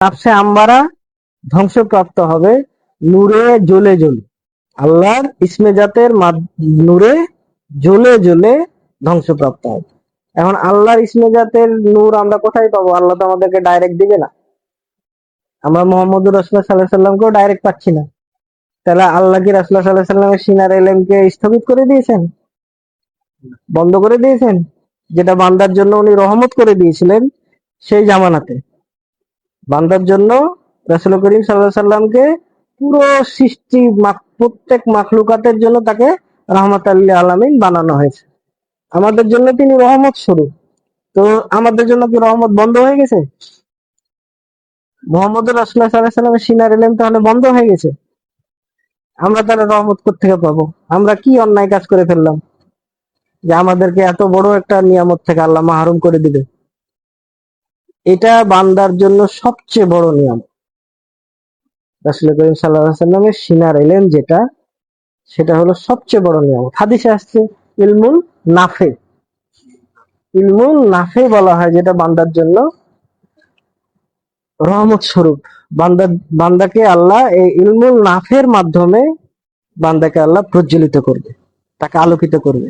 নাফসে আম্বারা ধ্বংসপ্রাপ্ত হবে, নূরে জ্বলে জ্বলে। আল্লাহর ইসমে জাতের নূরে জ্বলে জ্বলে ধ্বংসপ্রাপ্ত হবে। এখন আল্লাহর ইসমে জাতের নূর আমরা কোথায় পাবো? আল্লাহ তো আমাদেরকে ডাইরেক্ট দিবে না। আমরা মোহাম্মদ রসুল্লাহ সাল্লাহ সাল্লামকেও ডাইরেক্ট পাচ্ছি না। তাহলে আল্লাহ কি রাসুল্লাহ সাল্লাহ সাল্লামের সিনার এলেমকে স্থগিত করে দিয়েছেন? বন্ধ করে দিয়েছেন? যেটা বান্দার জন্য উনি রহমত করে দিয়েছিলেন সেই জামানাতে। বান্দার জন্য রাসুল করিম সাল্লাহ সাল্লামকে পুরো সৃষ্টি প্রত্যেক মাখলুকাতের জন্য তাকে রহমত আল্লাহ আলমিন বানানো হয়েছে। আমাদের জন্য তিনি রহমত স্বরূপ। তো আমাদের জন্য কি রহমত বন্ধ হয়ে গেছে? মোহাম্মদ রাসুল্লাহ সাল্লাহ সাল্লামের সিনার এলেম তাহলে বন্ধ হয়ে গেছে। আমরা তাহলে রহমত থেকে পাবো? আমরা কি অন্যায় কাজ করে ফেললাম? যে আমাদেরকে এত বড় একটা নিয়ামত থেকে আল্লাহ মাহরুম করে দিবে। এটা বান্দার জন্য সবচেয়ে বড় নিয়ম। রাসুল করিম সাল্লামের সিনার এলেন যেটা, সেটা হলো সবচেয়ে বড় নিয়ম। হাদিসে আসছে, ইলমুল নাফে। ইলমুল নাফে বলা হয় যেটা বান্দার জন্য রহমত স্বরূপ। বান্দা, বান্দাকে আল্লাহ এই ইলমুল নাফের মাধ্যমে বান্দাকে আল্লাহ প্রজ্বলিত করবে, তাকে আলোকিত করবে।